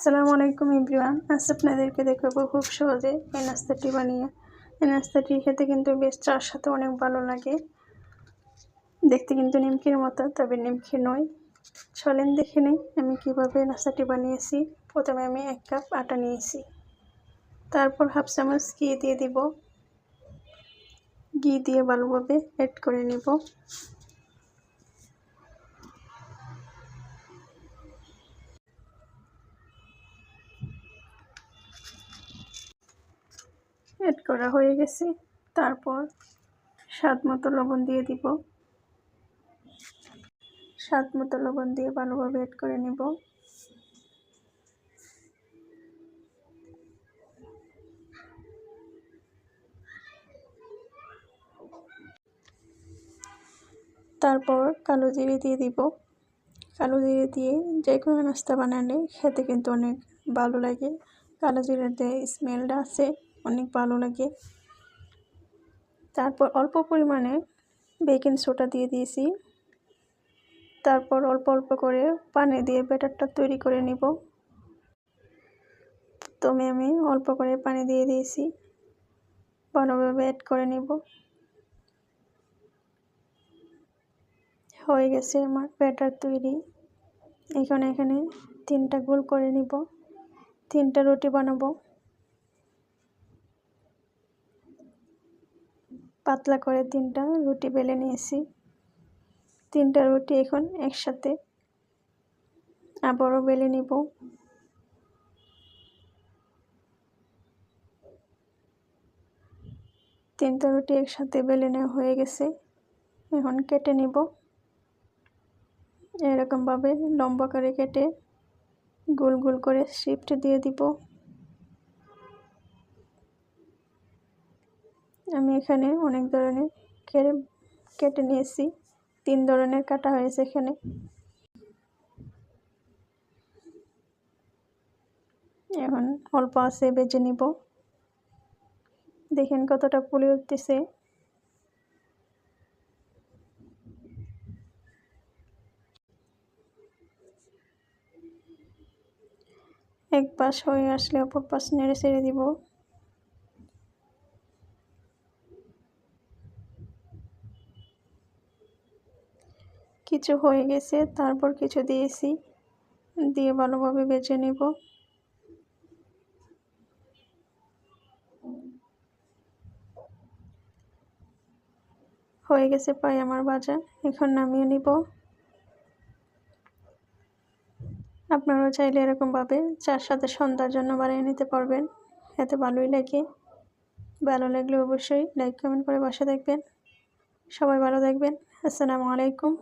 আসসালামু আলাইকুম ইব্রিয়ান আজ আপনাদেরকে দেখাবো খুব সহজে এই নাস্তাটি বানিয়ে। এই নাস্তাটি খেতে কিন্তু বেশ চার সাথে অনেক ভালো লাগে। দেখতে কিন্তু নিমকির মতো, তবে নিমকি নয়। চলেন দেখে নেই আমি কীভাবে নাস্তাটি বানিয়েছি। প্রথমে আমি এক কাপ আটা নিয়েছি। তারপর হাফ চামচ ঘি দিয়ে দিব। ঘি দিয়ে ভালোভাবে অ্যাড করে নিব। অ্যাড করা হয়ে গেছে। তারপর স্বাদ মতো লবণ দিয়ে দিব। স্বাদ মতো লবণ দিয়ে ভালোভাবে অ্যাড করে নেব। তারপর কালো জিরে দিয়ে দিব। কালো জিরে দিয়ে যে কোনো নাস্তা বানালে খেতে কিন্তু অনেক ভালো লাগে। কালো জিরের যে স্মেলটা আছে অনেক ভালো লাগে। তারপর অল্প পরিমাণে বেকিং সোডা দিয়ে দিয়েছি। তারপর অল্প অল্প করে পানি দিয়ে ব্যাটারটা তৈরি করে নিব। প্রথমে আমি অল্প করে পানি দিয়ে দিয়েছি। ভালোভাবে অ্যাড করে নিব। হয়ে গেছে আমার ব্যাটার তৈরি। এখানে এখানে তিনটা গোল করে নিব। তিনটা রুটি বানাবো। পাতলা করে তিনটা রুটি বেলে নিয়েছি। তিনটা রুটি এখন একসাথে আবারও বেলে নিব। তিনটা রুটি একসাথে বেলে নেওয়া হয়ে গেছে। এখন কেটে নিব। এরকমভাবে লম্বা করে কেটে গোল গোল করে শিফট দিয়ে দিব। আমি এখানে অনেক ধরনের কেটে কেটে নিয়েছি। তিন ধরনের কাটা হয়েছে এখানে। এখন অল্প আছে, বেজে নিব। দেখেন কতটা পুলি উঠতেছে। এক পাশ হয়ে আসলে অপর পাশ নেড়ে ছেড়ে দিব। কিছু হয়ে গেছে, তারপর কিছু দিয়েছি। দিয়ে ভালোভাবে বেছে নেব। হয়ে গেছে প্রায় আমার বাজা এখন নামিয়ে নিব। আপনারাও চাইলে এরকমভাবে চার সাথে সন্ধ্যার জন্য বানিয়ে নিতে পারবেন। এতে ভালোই লাগে। ভালো লাগলে অবশ্যই লাইক কমেন্ট করে বসে দেখবেন। সবাই ভালো থাকবেন। আসসালামু আলাইকুম।